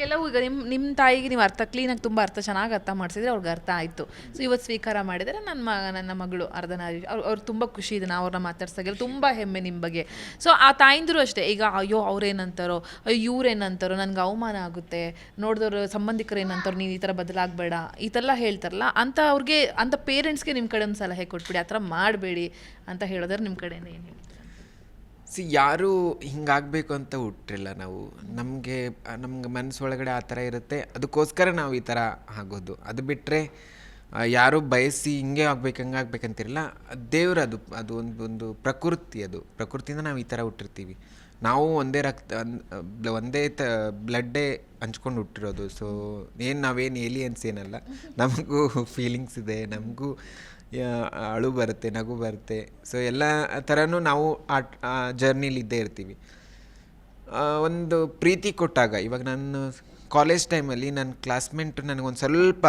ಕೆಲವು ಈಗ ನಿಮ್ಮ ನಿಮ್ಮ ತಾಯಿಗೆ ನೀವು ಅರ್ಥ ಕ್ಲೀನಾಗಿ ತುಂಬ ಅರ್ಥ ಚೆನ್ನಾಗಿ ಅರ್ಥ ಮಾಡಿಸಿದ್ರೆ ಅವ್ರಿಗೆ ಅರ್ಥ ಆಯಿತು. ಸೊ ಇವತ್ತು ಸ್ವೀಕಾರ ಮಾಡಿದರೆ ನನ್ನ ಮಗ, ನನ್ನ ಮಗಳು ಅರ್ಧನ ಅವ್ರು ಅವ್ರು ತುಂಬ ಖುಷಿ ಇದೆ ನಾವು ಅವ್ರನ್ನ ಮಾತಾಡ್ಸೋಕೆ, ತುಂಬ ಹೆಮ್ಮೆ ನಿಮ್ಮ ಬಗ್ಗೆ. ಸೊ ಆ ತಾಯಿಂದರು ಅಷ್ಟೇ, ಈಗ ಅಯ್ಯೋ, ಅವ್ರೇನಂತಾರೋ, ಅಯ್ಯೋ, ಇವ್ರೇನಂತಾರೋ, ನನಗೆ ಅವಮಾನ ಆಗುತ್ತೆ. ನೋಡಿದವರು ಸಂಬಂಧಿಕರು ಏನಂತಾರೋ, ನೀನು ಈ ಥರ ಬದಲಾಗಬೇಡ ಈ ಥರ ಹೇಳ್ತಾರಲ್ಲ, ಅಂತ ಅವ್ರಿಗೆ, ಅಂತ ಪೇರೆಂಟ್ಸ್ಗೆ ನಿಮ್ಮ ಕಡೆ ಒಂದು ಸಲಹೆ ಕೊಟ್ಬಿಡಿ, ಆ ಥರ ಮಾಡಬೇಡಿ ಅಂತ ಹೇಳಿದ್ರೆ ನಿಮ್ಮ ಕಡೆಯೇ ಏನು ಹೇಳ್ತೀರಾ? ಸಿ, ಯಾರೂ ಹಿಂಗಾಗಬೇಕು ಅಂತ ಹುಟ್ಟಿಲ್ಲ ನಾವು. ನಮಗೆ ನಮ್ಗೆ ಮನಸ್ಸೊಳಗಡೆ ಆ ಥರ ಇರುತ್ತೆ. ಅದಕ್ಕೋಸ್ಕರ ನಾವು ಈ ಥರ ಆಗೋದು. ಅದು ಬಿಟ್ಟರೆ ಯಾರು ಬಯಸಿ ಹಿಂಗೆ ಆಗ್ಬೇಕು, ಹಂಗೆ ಆಗ್ಬೇಕಂತಿರಲ್ಲ ದೇವ್ರು ಅದು ಅದು ಒಂದು ಒಂದು ಪ್ರಕೃತಿ ಅದು. ಪ್ರಕೃತಿಯಿಂದ ನಾವು ಈ ಥರ ಹುಟ್ಟಿರ್ತೀವಿ. ನಾವು ಒಂದೇ ರಕ್ತ, ಒಂದೇ ತ ಬ್ಲಡ್ಡೇ ಹಂಚ್ಕೊಂಡು ಹುಟ್ಟಿರೋದು. ಸೊ ಏನು ನಾವೇನು ಏಲಿಯನ್ಸ್ ಏನಲ್ಲ. ನಮಗೂ ಫೀಲಿಂಗ್ಸ್ ಇದೆ, ನಮಗೂ ಅಳು ಬರುತ್ತೆ, ನಗು ಬರುತ್ತೆ. ಸೊ ಎಲ್ಲ ಥರನೂ ನಾವು ಆ ಜರ್ನಿಲಿ ಇದ್ದೇ ಇರ್ತೀವಿ. ಒಂದು ಪ್ರೀತಿ ಕೊಟ್ಟಾಗ, ಇವಾಗ ನಾನು ಕಾಲೇಜ್ ಟೈಮಲ್ಲಿ ನನ್ನ ಕ್ಲಾಸ್ಮೇಟ್ ನನಗೊಂದು ಸ್ವಲ್ಪ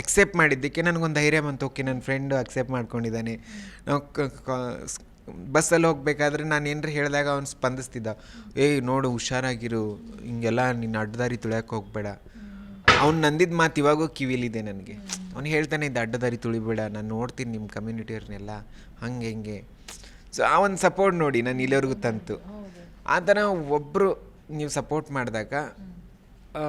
ಅಕ್ಸೆಪ್ಟ್ ಮಾಡಿದ್ದಕ್ಕೆ ನನಗೊಂದು ಧೈರ್ಯ ಬಂತು. ಓಕೆ ನನ್ನ ಫ್ರೆಂಡು ಅಕ್ಸೆಪ್ಟ್ ಮಾಡ್ಕೊಂಡಿದ್ದಾನೆ. ನಾವು ಬಸ್ಸಲ್ಲಿ ಹೋಗ್ಬೇಕಾದ್ರೆ ನಾನು ಏನಾರ ಹೇಳಿದಾಗ ಅವ್ನು ಸ್ಪಂದಿಸ್ತಿದ್ದ, ಏಯ್, ನೋಡು, ಹುಷಾರಾಗಿರು, ಹಿಂಗೆಲ್ಲ ನಿನ್ನ ಅಡ್ಡದಾರಿ ತುಳಿಯೋಕೆ ಹೋಗಬೇಡ. ಅವ್ನು ನಂದಿದ ಮಾತು ಇವಾಗೂ ಕಿವಿಲಿದೆ ನನಗೆ. ಅವ್ನು ಹೇಳ್ತಾನೆ, ಇದು ಅಡ್ಡದಾರಿ ತುಳಿಬೇಡ, ನಾನು ನೋಡ್ತೀನಿ ನಿಮ್ಮ ಕಮ್ಯುನಿಟಿಯವ್ರನ್ನೆಲ್ಲ, ಹಂಗೆ, ಹಿಂಗೆ. ಸೊ ಆ ಒಂದು ಸಪೋರ್ಟ್ ನೋಡಿ, ನಾನು ಇಲ್ಲಿವರೆಗೂ ತಂತು. ಆ ಥರ ಒಬ್ಬರು ನೀವು ಸಪೋರ್ಟ್ ಮಾಡಿದಾಗ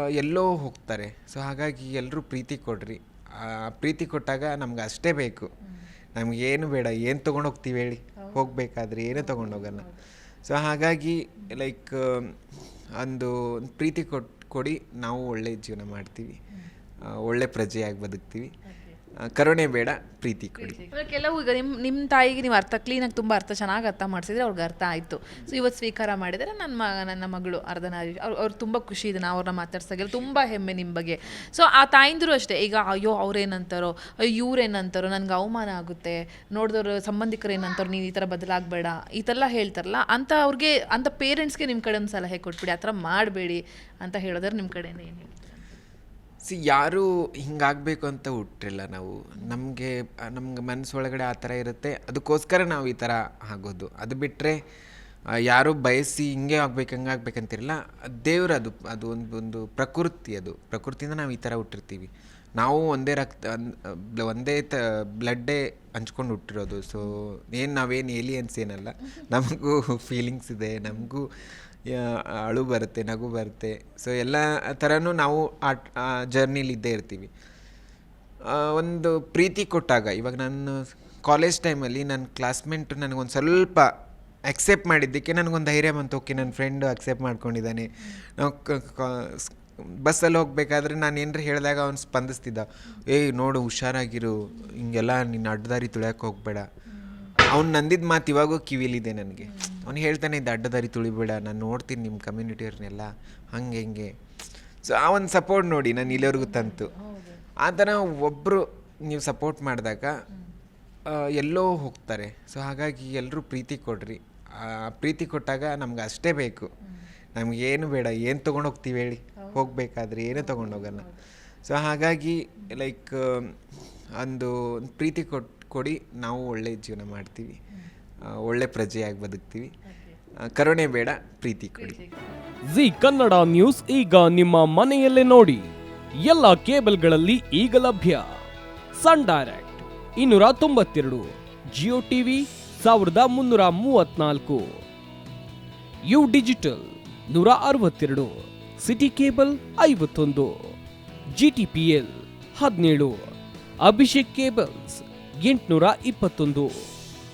ಎಲ್ಲೋ ಹೋಗ್ತಾರೆ. ಸೊ ಹಾಗಾಗಿ ಎಲ್ಲರೂ ಪ್ರೀತಿ ಕೊಡ್ರಿ. ಆ, ಪ್ರೀತಿ ಕೊಟ್ಟಾಗ ನಮ್ಗೆ ಅಷ್ಟೇ ಬೇಕು. ನಮಗೇನು ಬೇಡ, ಏನು ತೊಗೊಂಡೋಗ್ತೀವಿ ಹೇಳಿ. ಹೋಗಬೇಕಾದ್ರೆ ಏನೇ ತೊಗೊಂಡು ಹೋಗಲ್ಲ ಸೊ ಹಾಗಾಗಿ ಲೈಕ್ ಒಂದು ಪ್ರೀತಿ ಕೊಟ್ಟು ಕೊಡಿ ನಾವು ಒಳ್ಳೆ ಜೀವನ ಮಾಡ್ತೀವಿ. ಒಳ್ಳೆ ಪ್ರಜೆಯಾಗಿ ಬದುಕ್ತೀವಿ. ಕರುಣೆ ಬೇಡ, ಪ್ರೀತಿ ಕೊಡಿ. ಕೆಲವು ಈಗ ನಿಮ್ಮ ನಿಮ್ಮ ತಾಯಿಗೆ ನೀವು ಅರ್ಥ ಕ್ಲೀನಾಗಿ ತುಂಬ ಅರ್ಥ ಚೆನ್ನಾಗಿ ಅರ್ಥ ಮಾಡಿಸಿದ್ರೆ ಅವ್ರಿಗೆ ಅರ್ಥ ಆಯಿತು. ಸೊ ಇವತ್ತು ಸ್ವೀಕಾರ ಮಾಡಿದರೆ ನನ್ನ ಮಗ, ನನ್ನ ಮಗಳು ಅರ್ಧನ ಅವ್ರು ಅವ್ರು ತುಂಬ ಖುಷಿ ಇದೆ ನಾವು ಅವ್ರನ್ನ ಮಾತಾಡ್ಸಾಗೆಲ್ಲ ತುಂಬ ಹೆಮ್ಮೆ ನಿಮ್ಮ ಬಗ್ಗೆ. ಸೊ ಆ ತಾಯಿಂದರು ಅಷ್ಟೇ, ಈಗ ಅಯ್ಯೋ, ಅವ್ರೇನಂತಾರೋ, ಅಯ್ಯೋ, ಇವ್ರೇನಂತಾರೋ, ನನಗೆ ಅವಮಾನ ಆಗುತ್ತೆ. ನೋಡಿದವರು ಸಂಬಂಧಿಕರು ಏನಂತಾರೋ, ನೀನು ಈ ಥರ ಬದಲಾಗಬೇಡ ಈ ಥರ ಹೇಳ್ತಾರಲ್ಲ, ಅಂತ ಅವ್ರಿಗೆ, ಅಂತ ಪೇರೆಂಟ್ಸ್ಗೆ ನಿಮ್ಮ ಕಡೆ ಒಂದು ಸಲಹೆ ಕೊಟ್ಬಿಡಿ, ಆ ಥರ ಮಾಡಬೇಡಿ ಅಂತ ಹೇಳಿದ್ರೆ ನಿಮ್ಮ ಕಡೆನೇ ಏನು ಸಿ ಯಾರೂ ಹಿಂಗಾಗಬೇಕು ಅಂತ ಹುಟ್ಟಿಲ್ಲ ನಾವು. ನಮಗೆ ನಮ್ಗೆ ಮನಸ್ಸೊಳಗಡೆ ಆ ಥರ ಇರುತ್ತೆ. ಅದಕ್ಕೋಸ್ಕರ ನಾವು ಈ ಥರ ಆಗೋದು. ಅದು ಬಿಟ್ಟರೆ ಯಾರು ಬಯಸಿ ಹಿಂಗೆ ಆಗ್ಬೇಕು, ಹಂಗೆ ಆಗ್ಬೇಕಂತಿರಲ್ಲ ದೇವ್ರ ಅದು ಅದು ಒಂದು ಒಂದು ಪ್ರಕೃತಿ ಅದು. ಪ್ರಕೃತಿಯಿಂದ ನಾವು ಈ ಥರ ಹುಟ್ಟಿರ್ತೀವಿ. ನಾವು ಒಂದೇ ರಕ್ತ ಒಂದೇ ತ, ಬ್ಲಡ್ಡೇ ಹಂಚ್ಕೊಂಡು ಹುಟ್ಟಿರೋದು. ಸೊ ಏನು ನಾವೇನು ಏಲಿಯನ್ಸ್ ಏನಲ್ಲ. ನಮಗೂ ಫೀಲಿಂಗ್ಸ್ ಇದೆ, ನಮಗೂ ಅಳು ಬರುತ್ತೆ, ನಗು ಬರುತ್ತೆ. ಸೊ ಎಲ್ಲ ಥರನೂ ನಾವು ಆ ಜರ್ನಿಲಿ ಇದ್ದೇ ಇರ್ತೀವಿ. ಒಂದು ಪ್ರೀತಿ ಕೊಟ್ಟಾಗ, ಇವಾಗ ನಾನು ಕಾಲೇಜ್ ಟೈಮಲ್ಲಿ ನನ್ನ ಕ್ಲಾಸ್ಮೇಟ್ ನನಗೊಂದು ಸ್ವಲ್ಪ ಅಕ್ಸೆಪ್ಟ್ ಮಾಡಿದ್ದಕ್ಕೆ ನನಗೊಂದು ಧೈರ್ಯ ಬಂತು. ಓಕೆ ನನ್ನ ಫ್ರೆಂಡು ಅಕ್ಸೆಪ್ಟ್ ಮಾಡ್ಕೊಂಡಿದ್ದಾನೆ. ನಾವು ಬಸ್ಸಲ್ಲಿ ಹೋಗಬೇಕಾದ್ರೆ ನಾನು ಏನಾರು ಹೇಳಿದಾಗ ಅವ್ನು ಸ್ಪಂದಿಸ್ತಿದ್ದ. ಏಯ್ ನೋಡು, ಹುಷಾರಾಗಿರು. ಹಿಂಗೆಲ್ಲ ನಿನ್ನ ಅಡ್ಡದಾರಿ ತುಳಿಯೋಕೆ ಹೋಗಬೇಡ. ಅವ್ನು ನಂದಿದ ಮಾತು ಇವಾಗೂ ಕಿವಿಲಿದೆ ನನಗೆ. ಅವ್ನು ಹೇಳ್ತಾನೆ, ಇದು ಅಡ್ಡದಾರಿ ತುಳಿಬೇಡ, ನಾನು ನೋಡ್ತೀನಿ ನಿಮ್ಮ ಕಮ್ಯುನಿಟಿಯವ್ರನ್ನೆಲ್ಲ ಹಂಗೆ ಹೆಂಗೆ. ಸೊ ಆ ಒಂದು ಸಪೋರ್ಟ್ ನೋಡಿ ನಾನು ಇಲ್ಲಿವರೆಗೂ ತಂತು. ಆ ಥರ ಒಬ್ಬರು ನೀವು ಸಪೋರ್ಟ್ ಮಾಡಿದಾಗ ಎಲ್ಲೋ ಹೋಗ್ತಾರೆ. ಸೊ ಹಾಗಾಗಿ ಎಲ್ಲರೂ ಪ್ರೀತಿ ಕೊಡ್ರಿ. ಪ್ರೀತಿ ಕೊಟ್ಟಾಗ ನಮ್ಗೆ ಅಷ್ಟೇ ಬೇಕು. ನಮಗೇನು ಬೇಡ, ಏನು ತೊಗೊಂಡು ಹೋಗ್ತೀವಿ ಹೇಳಿ. ಹೋಗಬೇಕಾದ್ರೆ ಏನೂ ಹೋಗೋಣ. ಸೊ ಹಾಗಾಗಿ ಲೈಕ್ ಒಂದು ಪ್ರೀತಿ ಕೊಟ್ಟು ಕೊಡಿ, ನಾವು ಒಳ್ಳೆಯ ಜೀವನ ಮಾಡ್ತೀವಿ. ಒಳ್ಳೆ ಪ್ರಜೆಯಾಗಿ ಬದುಕ್ತೀವಿ. ಕರುಣೆ ಬೇಡ, ಪ್ರೀತಿ ಕೊಡಿ. ಜಿ ಕನ್ನಡ ನ್ಯೂಸ್ ಈಗ ನಿಮ್ಮ ಮನೆಯಲ್ಲೇ ನೋಡಿ. ಎಲ್ಲ ಕೇಬಲ್ಗಳಲ್ಲಿ ಈಗ ಲಭ್ಯ. ಸನ್ ಡೈರೆಕ್ಟ್ ಇನ್ನೂರ ತೊಂಬತ್ತೆರಡು, ಜಿಯೋ ಟಿವಿ ಸಾವಿರದ ಮುನ್ನೂರ ಮೂವತ್ನಾಲ್ಕು ಯು ಡಿಜಿಟಲ್ ನೂರ ಅರವತ್ತೆರಡು, ಸಿಟಿ ಕೇಬಲ್ ಐವತ್ತೊಂದು ಜಿ ಟಿ ಪಿ ಎಲ್ ಹದಿನೇಳು, ಅಭಿಷೇಕ್ ಕೇಬಲ್ಸ್ ಎಂಟುನೂರ ಇಪ್ಪತ್ತೊಂದು.